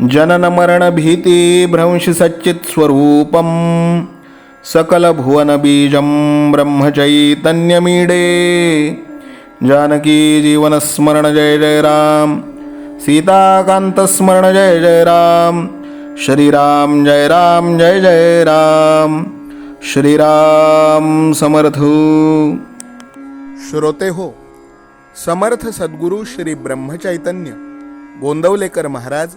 जननमरणभीतिभ्रंशसच्चित्स्वरूपं सकलभुवनबीजं ब्रह्मचैतन्यमीडे। जानकी जीवनस्मरण जय जय राम सीताकान्तस्मरण जय जय राम श्रीराम जय राम जय जय राम श्रीराम समर्थ। श्रोते हो समर्थ सद्गुरू श्री ब्रह्मचैतन्य गोंदवलेकर महाराज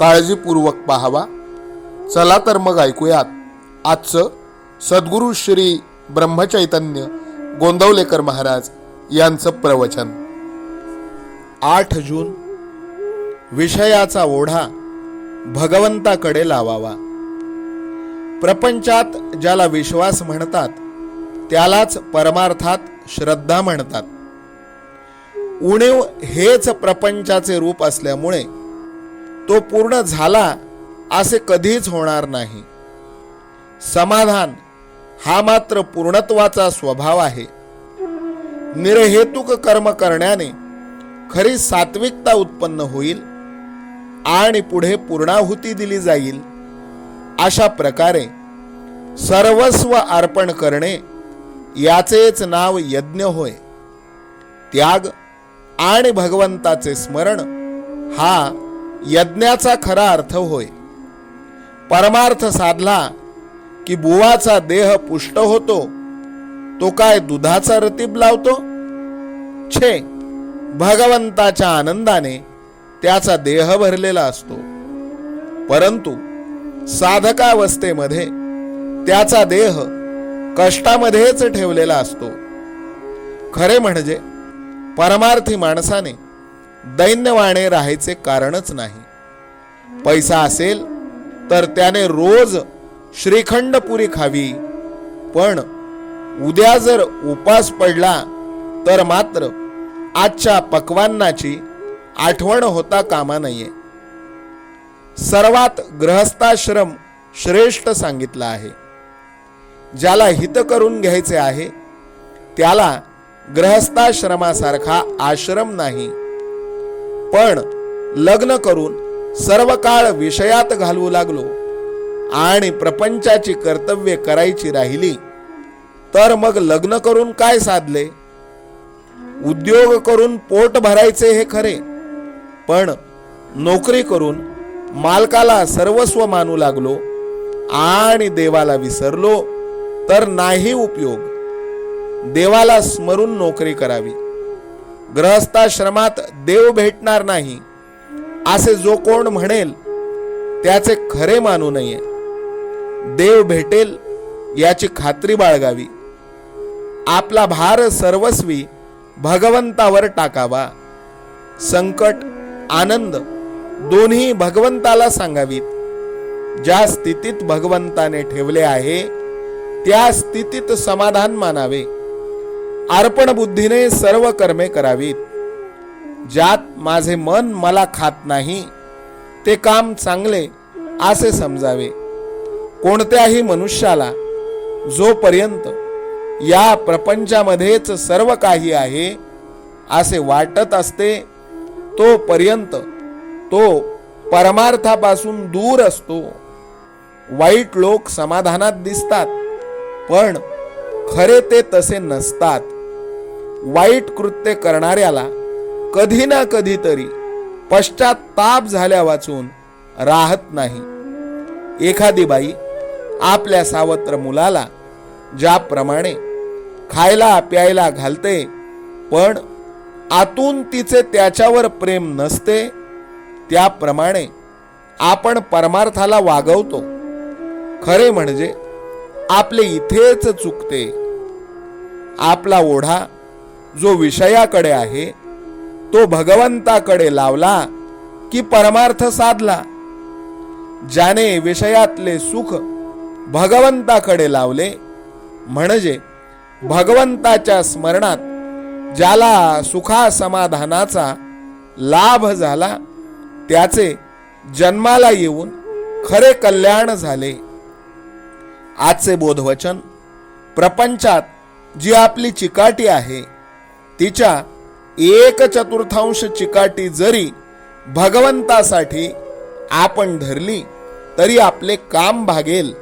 काळजीपूर्वक पाहावा. चला तर मग ऐकूयात. आजचं सद्गुरू श्री ब्रह्मचैतन्य गोंदवलेकर महाराज यांचं प्रवचन. आठ जून विषयाचा ओढा भगवंताकडे लावावा. प्रपंचात ज्याला विश्वास म्हणतात त्यालाच परमार्थात श्रद्धा म्हणतात. उणीव हेच प्रपंचाचे रूप असल्यामुळे तो पूर्ण झाला असे कधीच होणार नाही. समाधान हा मात्र पूर्णत्वाचा स्वभाव आहे. निरहेतुक कर्म करण्याने खरी सात्विकता उत्पन्न होईल आणि पुढे पूर्णाहुती दिली जाईल. अशा प्रकारे सर्वस्व अर्पण करणे याचेच नाव यज्ञ होय. त्याग आणि भगवंताचे स्मरण हा यज्ञाचा खरा अर्थ होय. परमार्थ साधला की बुवाचा देह पुष्ट होतो तो काय दुधाचा रतीब लावतो? छे भगवंताच्या आनंदाने त्याचा देह भरलेला असतो. परंतु साधकावस्थेमध्ये त्याचा देह कष्टामध्येच ठेवलेला असतो. खरे म्हणजे परमार्थी माणसाने दैन्यवाणे राहायचे कारणच नाही. पैसा असेल तर त्याने रोज श्रीखंड पुरी खावी. पण उद्या जर उपास पडला तर मात्र आजच्या पक्वान्नाची आठवण होता कामा नये. सर्वात ग्रहस्थाश्रम श्रेष्ठ सांगितला आहे. ज्याला हित करून घ्यायचे आहे त्याला ग्रहस्थाश्रमासारखा आश्रम नाही. पण लग्न करून सर्व काळ विषयात घालवू लागलो आणि प्रपंचाची कर्तव्ये करायची राहिली तर मग लग्न करून काय साधले? उद्योग करून पोट भरायचे हे खरे पण नोकरी करून मालकाला सर्वस्व मानू लागलो आणि देवाला विसरलो तर नाही उपयोग. देवाला स्मरून नोकरी करावी. ग्रहस्थाश्रमात देव भेटणार नाही असे जो कोण म्हणेल त्याचे खरे मानू नये. देव भेटेल याची खात्री बाळगावी. आपला भार सर्वस्वी भगवंतावर टाकावा. संकट आनंद दोन्ही भगवंताला सांगावीत. ज्या स्थितीत भगवंताने ठेवले आहे त्या स्थितीत समाधान मानावे. अर्पण बुद्धीने सर्व कर्मे करावीत. ज्यात माझे मन मला खात नाही ते काम चांगले असे समजावे. कोणत्याही मनुष्याला जोपर्यंत या प्रपंचामध्येच सर्व काही आहे असे वाटत असते तोपर्यंत तो परमार्थापासून दूर असतो. वाईट लोक समाधानात दिसतात पण खरे ते तसे नसतात. वाईट कृत्य करणाऱ्याला कधी ना कधीतरी पश्चाताप झाल्या वाचून राहत नाही. एखादी बाई आपल्या सावत्र मुलाला ज्याप्रमाणे खायला प्यायला घालते पण आतून तिचे त्याच्यावर प्रेम नसते त्याप्रमाणे आपण परमार्थाला वागवतो. खरे म्हणजे आपले इथेच चुकते. आपला ओढा जो विषयाकडे आहे तो भगवंताकडे लावला की परमार्थ साधला. ज्याने विषयातले सुख भगवंताकडे लावले म्हणजे भगवंताच्या स्मरणात ज्याला सुखा समाधानाचा लाभ झाला त्याचे जन्माला येऊन खरे कल्याण झाले. आजचे बोधवचन प्रपंचात जी आपली चिकाटी आहे तिच्या एक चतुर्थांश चिकाटी जरी भगवंतासाठी आपण धरली तरी आपले काम भागेल.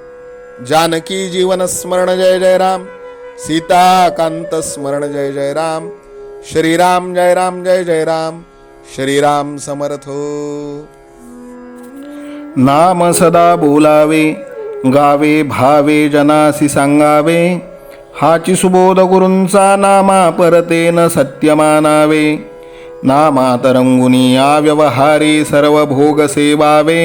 जानकी जीवन स्मरण जय जय राम. सीताकांत स्मरण जय जय राम. श्रीराम जय राम जय जय राम. श्रीराम समर्थो हो. नाम सदा बोलावे गावे भावे जनासी सांगावे. हाची सुबोध गुरूंचा नामा परतेन सत्यमानावे नामात रंगुनी या व्यवहारी सर्व भोग सेवावे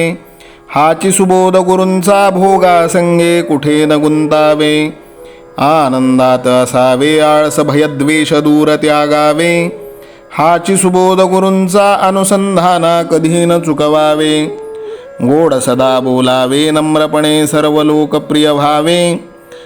हाची सुबोध गुरूंचा भोगा संगे कुठे न गुंतावे आनंदात असावे आळस भयद्वेष दूर त्यागावे हाची सुबोध गुरूंचा अनुसंधाना कधी न चुकवावे गोड सदा बोलावे नम्रपणे सर्व लोकप्रिय व्हावे